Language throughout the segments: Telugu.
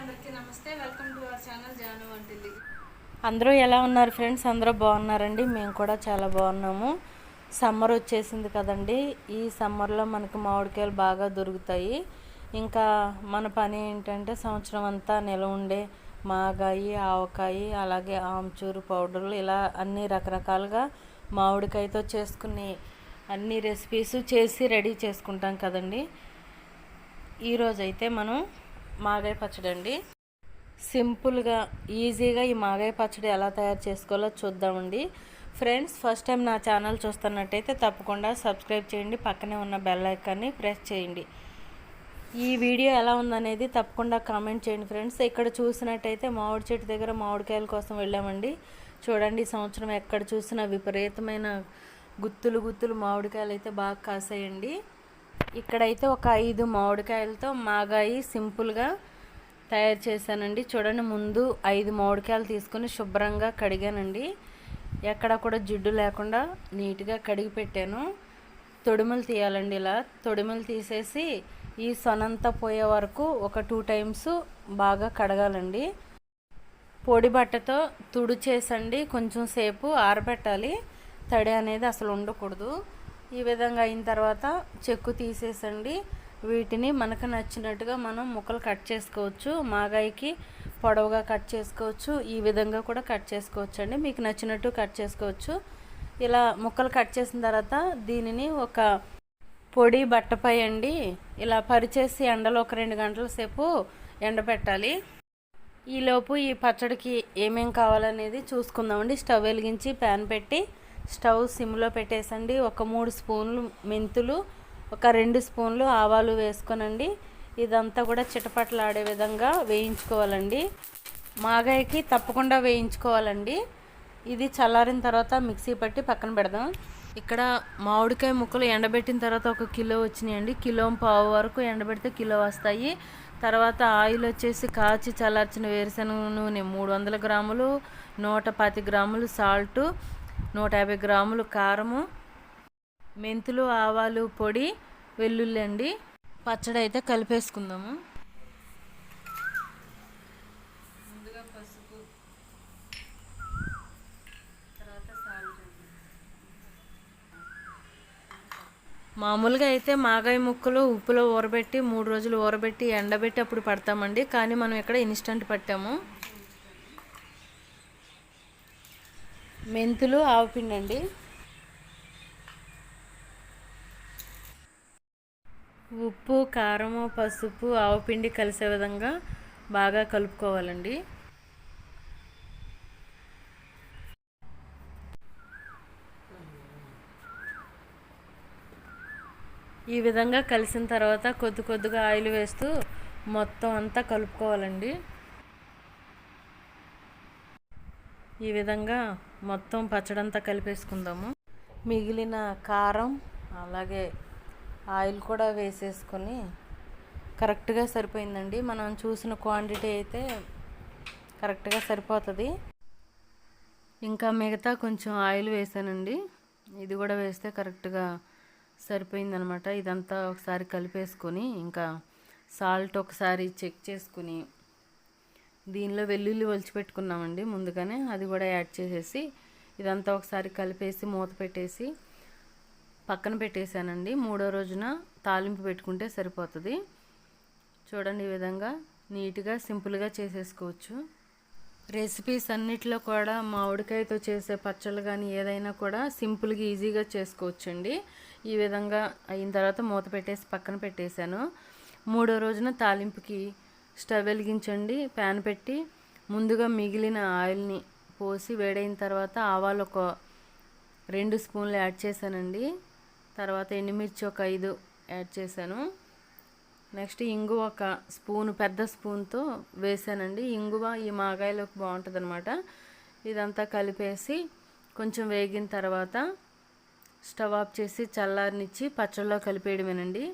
అందరికీ నమస్తే. Welcome to our channel Janu వంటిల్లి అందరూ ఎలా ఉన్నారు ఫ్రెండ్స్? అందరూ బాగున్నారండి? మేము కూడా చాలా బాగున్నాము. సమ్మర్ వచ్చేసింది కదండి. ఈ సమ్మర్లో మనకు మామిడికాయలు బాగా దొరుకుతాయి. ఇంకా మన పని ఏంటంటే సంవత్సరం అంతా నిలవ ఉండే మాగాయి ఆవకాయి అలాగే ఆమ్చూరు పౌడర్లు ఇలా అన్ని రకరకాలుగా మామిడికాయతో చేసుకునే అన్ని రెసిపీస్ చేసి రెడీ చేసుకుంటాం కదండి. ఈరోజైతే మనం మాగాయ పచ్చడి అండి. సింపుల్గా ఈజీగా ఈ మాగాయ పచ్చడి ఎలా తయారు చేసుకోవాలో చూద్దామండి. ఫ్రెండ్స్ ఫస్ట్ టైం నా ఛానల్ చూస్తున్నట్టయితే తప్పకుండా సబ్స్క్రైబ్ చేయండి. పక్కనే ఉన్న బెల్ ఐకాన్ని ప్రెస్ చేయండి. ఈ వీడియో ఎలా ఉందనేది తప్పకుండా కామెంట్ చేయండి ఫ్రెండ్స్. ఇక్కడ చూసినట్టయితే మామిడి చెట్టు దగ్గర మామిడికాయల కోసం వెళ్ళామండి. చూడండి ఈ సంవత్సరం ఎక్కడ చూసినా విపరీతమైన గుత్తులు గుత్తులు మామిడికాయలు అయితే బాగా కాసాయండి. ఇక్కడైతే ఒక ఐదు మామిడికాయలతో మాగాయి సింపుల్గా తయారు చేశానండి. చూడండి ముందు ఐదు మామిడికాయలు తీసుకొని శుభ్రంగా కడిగానండి. ఎక్కడ కూడా జిడ్డు లేకుండా నీట్గా కడిగి పెట్టాను. తొడిమలు తీయాలండి ఇలా. తొడిమలు తీసేసి ఈ సొనంతా పోయే వరకు ఒక టూ టైమ్స్ బాగా కడగాలండి. పొడి బట్టతో తుడిచేసండి. కొంచెం సేపు ఆరబెట్టాలి. తడి అనేది అసలు ఉండకూడదు. ఈ విధంగా అయిన తర్వాత చెక్కు తీసేసండి. వీటిని మనకు నచ్చినట్టుగా మనం ముక్కలు కట్ చేసుకోవచ్చు. మాగాయికి పొడవుగా కట్ చేసుకోవచ్చు. ఈ విధంగా కూడా కట్ చేసుకోవచ్చు అండి మీకు నచ్చినట్టు కట్ చేసుకోవచ్చు. ఇలా ముక్కలు కట్ చేసిన తర్వాత దీనిని ఒక పొడి బట్టపై అండి ఇలా పరిచేసి ఎండలో ఒక రెండు గంటల సేపు ఎండబెట్టాలి. ఈలోపు ఈ పచ్చడికి ఏమేం కావాలనేది చూసుకుందామండి. స్టవ్ వెలిగించి ప్యాన్ పెట్టి స్టవ్ సిమ్లో పెట్టేసండి. ఒక మూడు స్పూన్లు మెంతులు ఒక రెండు స్పూన్లు ఆవాలు వేసుకోనండి. ఇదంతా కూడా చిటపటలాడే విధంగా వేయించుకోవాలండి. మాగాయకి తప్పకుండా వేయించుకోవాలండి. ఇది చల్లారిన తర్వాత మిక్సీ పట్టి పక్కన పెడదాం. ఇక్కడ మామిడికాయ ముక్కలు ఎండబెట్టిన తర్వాత ఒక కిలో వచ్చినాయండి. కిలో పావు వరకు ఎండబెడితే కిలో వస్తాయి. తర్వాత ఆయిల్ వచ్చేసి కాచి చల్లార్చిన వేరుశనగ నూనె మూడు వందల గ్రాములు నూట పాతి గ్రాములు సాల్టు నూట యాభై గ్రాములు కారము మెంతులు ఆవాలు పొడి వెల్లుల్లి అండి పచ్చడి అయితే కలిపేసుకుందాము. ముందుగా పసుపు తర్వాత మామూలుగా అయితే మాగాయ ముక్కలు ఉప్పులో ఊరబెట్టి మూడు రోజులు ఊరబెట్టి ఎండబెట్టి అప్పుడు పడతామండి. కానీ మనం ఇక్కడ ఇన్స్టంట్ పట్టాము. మెంతులు ఆవపిండి అండి. ఉప్పు కారము పసుపు ఆవపిండి కలిసే విధంగా బాగా కలుపుకోవాలండి. ఈ విధంగా కలిసిన తర్వాత కొద్ది కొద్దిగా ఆయిల్ వేస్తూ మొత్తం అంతా కలుపుకోవాలండి. ఈ విధంగా మొత్తం పచ్చడంతా కలిపేసుకుందాము. మిగిలిన కారం అలాగే ఆయిల్ కూడా వేసేసుకొని కరెక్ట్గా సరిపోయిందండి. మనం చూసిన క్వాంటిటీ అయితే కరెక్ట్గా సరిపోతుంది. ఇంకా మిగతా కొంచెం ఆయిల్ వేసానండి. ఇది కూడా వేస్తే కరెక్ట్గా సరిపోయిందనమాట. ఇదంతా ఒకసారి కలిపేసుకొని ఇంకా సాల్ట్ ఒకసారి చెక్ చేసుకుని దీనిలో వెల్లుల్లి ఒలిచి పెట్టుకున్నామండి ముందుగానే. అది కూడా యాడ్ చేసేసి ఇదంతా ఒకసారి కలిపేసి మూత పెట్టేసి పక్కన పెట్టేశానండి. మూడో రోజున తాలింపు పెట్టుకుంటే సరిపోతుంది. చూడండి ఈ విధంగా నీట్గా సింపుల్గా చేసేసుకోవచ్చు. రెసిపీస్ అన్నిట్లో కూడా మామిడికాయతో చేసే పచ్చళ్ళు కానీ ఏదైనా కూడా సింపుల్గా ఈజీగా చేసుకోవచ్చండి. ఈ విధంగా అయిన తర్వాత మూత పెట్టేసి పక్కన పెట్టేశాను. మూడో రోజున తాలింపుకి స్టవ్ వెలిగించండి ప్యాన్ పెట్టి ముందుగా మిగిలిన ఆయిల్ని పోసి వేడైన తర్వాత ఆవాలు ఒక రెండు స్పూన్లు యాడ్ చేశానండి. తర్వాత ఎండుమిర్చి ఒక ఐదు యాడ్ చేశాను. నెక్స్ట్ ఇంగువ ఒక స్పూన్ పెద్ద స్పూన్తో వేసానండి ఇంగువ ఈ మాగాయలోకి బాగుంటుంది అనమాట ఇదంతా కలిపేసి కొంచెం వేగిన తర్వాత స్టవ్ ఆఫ్ చేసి చల్లారినిచ్చి పచ్చళ్ళలో కలిపేయడమేనండి.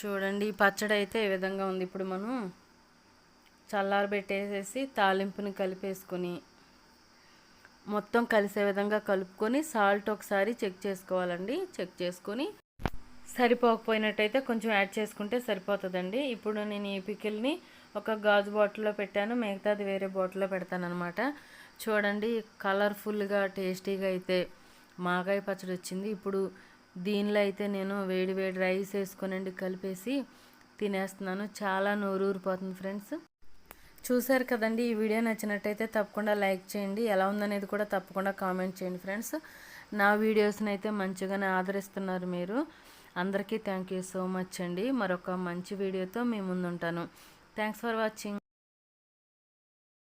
చూడండి ఈ పచ్చడి అయితే ఈ విధంగా ఉంది. ఇప్పుడు మనం చల్లారబెట్టేసేసి తాలింపుని కలిపేసుకొని మొత్తం కలిసే విధంగా కలుపుకొని సాల్ట్ ఒకసారి చెక్ చేసుకోవాలండి. చెక్ చేసుకొని సరిపోకపోయినట్టయితే కొంచెం యాడ్ చేసుకుంటే సరిపోతుందండి. ఇప్పుడు నేను ఈ పికిల్ని ఒక గాజు బాటిల్లో పెట్టాను. మిగతాది వేరే బాటిల్లో పెడతానమాట చూడండి కలర్ఫుల్గా టేస్టీగా అయితే మాగాయ పచ్చడి వచ్చింది. ఇప్పుడు దీనిలో అయితే నేను వేడి వేడి రైస్ వేసుకొనండి కలిపేసి తినేస్తున్నాను. చాలా నోరు ఊరిపోతుంది ఫ్రెండ్స్. చూశారు కదండి ఈ వీడియో నచ్చినట్టయితే తప్పకుండా లైక్ చేయండి. ఎలా ఉందనేది కూడా తప్పకుండా కామెంట్ చేయండి ఫ్రెండ్స్. నా వీడియోస్ని అయితే మంచిగానే ఆదరిస్తున్నారు మీరు. అందరికీ థ్యాంక్ యూ సో మచ్ అండి. మరొక మంచి వీడియోతో మీ ముందుంటాను. Thanks for watching.